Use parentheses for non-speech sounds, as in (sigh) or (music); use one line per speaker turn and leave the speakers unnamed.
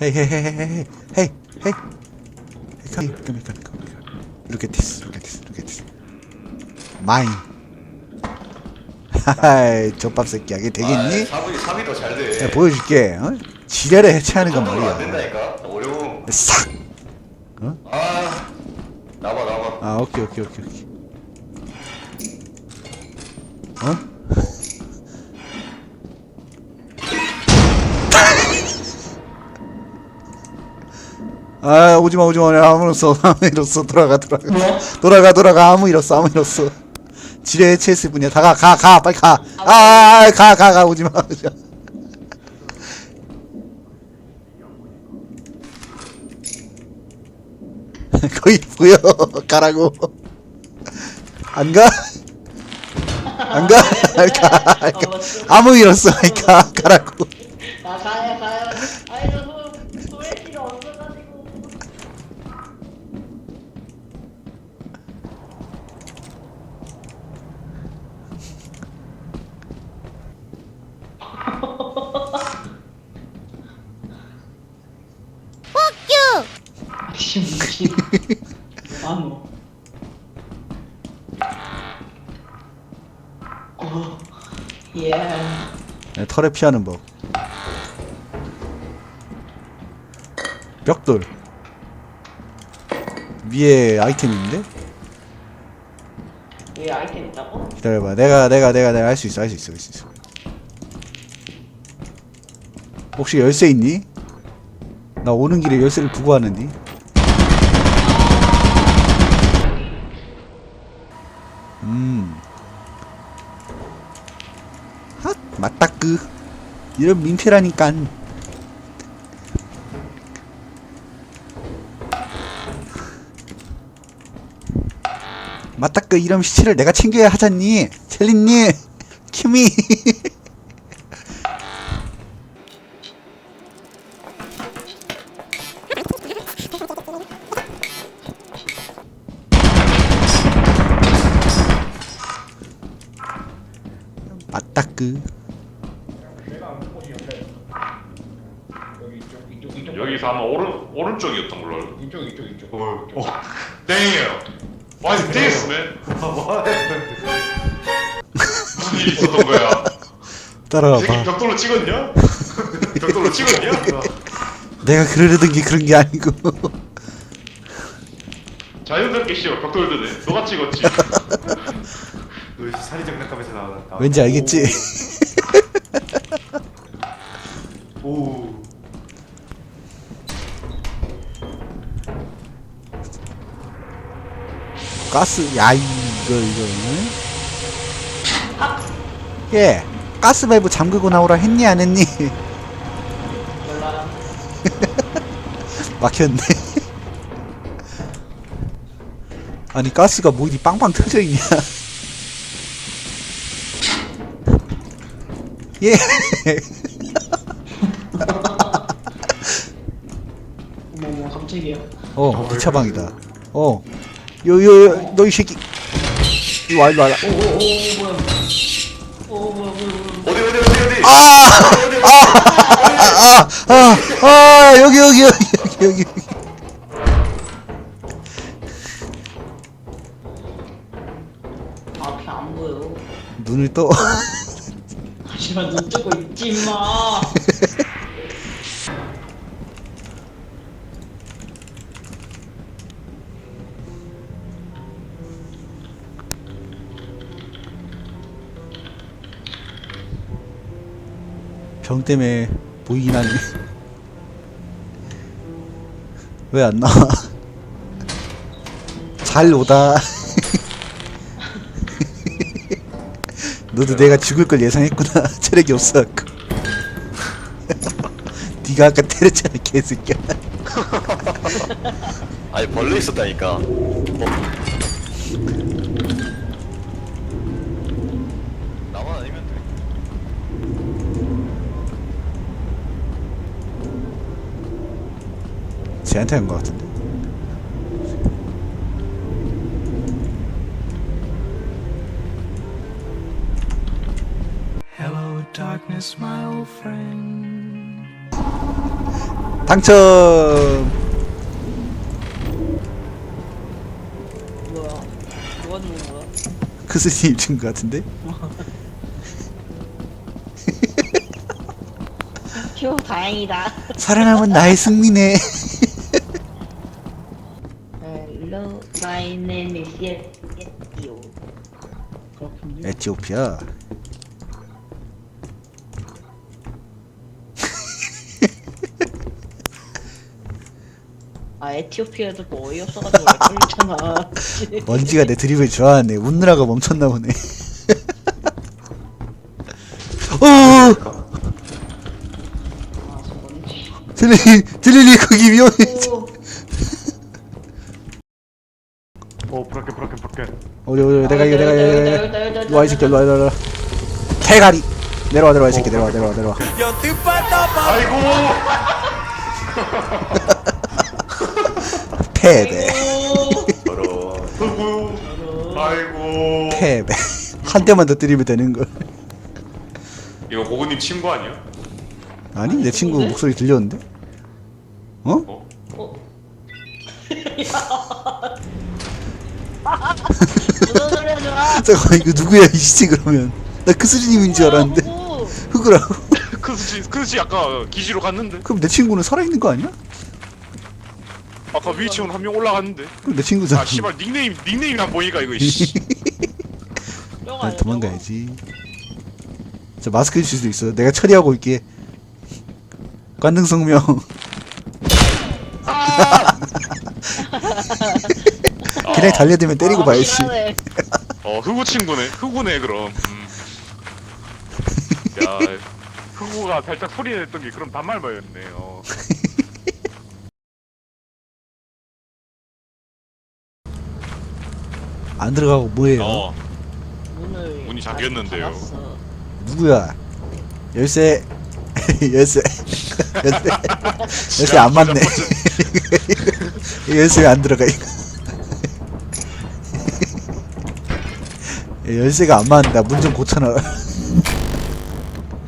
Hey, hey, hey, hey, hey, hey, hey. Come here, come here, come here, come here. Look at this, look at this, look at this. Mine. 하하이, 족밥 새끼야. 이게 되겠니?
아, 사비 사비 더잘 돼.
내가 보여줄게. 어? 지뢰를 해체하는 건
안
말이야.
된다니까. 어려워.
싹.
아 나봐 나봐.
아, 오케이, 오케이, 오케이, 오케이. 어? 아 오지마 오지마. 아무 일 없어. 아무 일 없어. 돌아가 돌아가. 돌아가 돌아가. 아무 일 없어. 아무 일 없어. 지뢰 해체했을 뿐이야 다가 가 가. 빨리 가아가 가 가. 오지마 오지마. (laughs) 거의 보여. 가라고. 안 가? 안 가? 가, 가. 아무 일 없어. 가 가라고
아이고 소외기가 없어가지고 미친 미친 아무 오예.
네, 털에 피하는 법. 벽돌. 위에 아이템 있는데?
위에 아이템 있다고?
기다려봐. 내가 내가 내가 내가 할 수 있어 할 수 있어 할 수 있어. 혹시 열쇠 있니? 나 오는 길에 열쇠를 두고 왔는데 맞다 그 이런 민폐라니깐 맞다 그 이런 시체를 내가 챙겨야 하잖니? 첼리님 키미 맞다 그
여기서 아마 오른 오른쪽이었던 걸로.
이쪽 이쪽 이쪽
어, 어. (laughs) Damn. What is this, man? (laughs) 무슨 일이 (laughs) 있었던 거야? 이
따라와
새끼
봐
벽돌로 찍었냐? 벽돌로 찍었냐?
내가 그러려던 게 그런 게 아니고
자연스럽게 씨발 벽돌 드네. 너가 찍었지.
너 살이 장난감에서 나왔다
왠지 알겠지 가스 야 이거 이거 응? 예 가스 밸브 잠그고 나오라 했니 안 했니? (laughs) 막혔네. 아니 가스가 뭐 이리 빵빵 터져 있냐? (laughs) 예. (laughs)
어머머 깜짝이야.
어, 기차방이다. 어, 요, 요, 요, 너 이 새끼. 이리 와, 이리 와라.
오오오 뭐야 오 뭐야 뭐야 뭐야
어디 어디 어디 어디.
아, 아, 아, 여기, 여기, 여기, 여기, 여기.
앞이 안 보여
눈을 떠.
하지만 눈 뜨고 있지 임마 (laughs)
병 때문에 보이긴 하네. (laughs) 왜안 나와? (laughs) 잘 오다. (laughs) 너도 내가 죽을 걸 예상했구나. 체력이 없어갖고. 네가 아까 때렸잖아, 개새끼야.
아니 벌레 있었다니까. 어.
쟤한테 한것 같은데.
Hello, darkness, my old friend.
당첨
뭐야? 누가 죽은 거야?
크스님 준것 같은데 (laughs)
휴 다행이다. (laughs)
살아남은 나의 승리네 (laughs)
Hello, my name is Yet Yetio. 그렇군요.
에티오피아
아 에티오피아도 뭐 어이없어가지고 헷갈렸잖아. (laughs)
먼지가 내 드립을 좋아하네 웃느라고 멈췄나 보네 (laughs) 어
아, 저 뭔지.
들리니 들리니 거기 위험해
오,
오 브라켓 브라켓 브라켓.
어디 어디 내가 이거 내가 이거 내가 와이 새끼 일로 와 일로 와 대가리. 내려와 내려와 이 새끼. 내려와 내려와 내려와.
아이고! (laughs)
패배.
더러.
아이고. 아이고.
패배. 한 대만 더 때리면 되는 걸
이거 고구님 친구 아니야?
아니 내 친구 목소리 들렸는데? 어?
어?
어? (laughs) 무슨 소리 하지 마.
잠깐 이거 누구야 이씨 그러면? 나 크스리님인 줄 알았는데.
뭐라고?
흑으라고?
크스지 크스지 아까 기지로 갔는데.
그럼 내 친구는 살아있는 거 아니야?
아까 위치원 한명 올라갔는데.
그럼 내 친구잖아.
아 씨발 닉네임 닉네임이 안 보이니까 이거 씨.
저거 (laughs)
아,
아니야,
도망가야지. 저 마스크 해줄 수도 있어. 내가 처리하고 올게. 관등성명 (laughs) 그냥 달려들면
저거?
때리고
아,
봐야지
미안해.
어 흑우 친구네 흑우네 그럼 음. 야 흑우가 살짝 소리 냈던 게 그럼 단말바였네 어. (laughs)
안 들어가고 뭐해요
어
문을
문이 잠겼는데요.
닫았어.
누구야 열쇠 (laughs) 열쇠 열쇠 (laughs) 열쇠 안 맞네 열쇠 왜안 들어가 이거 열쇠가 안 맞는다. 문 좀 고쳐놔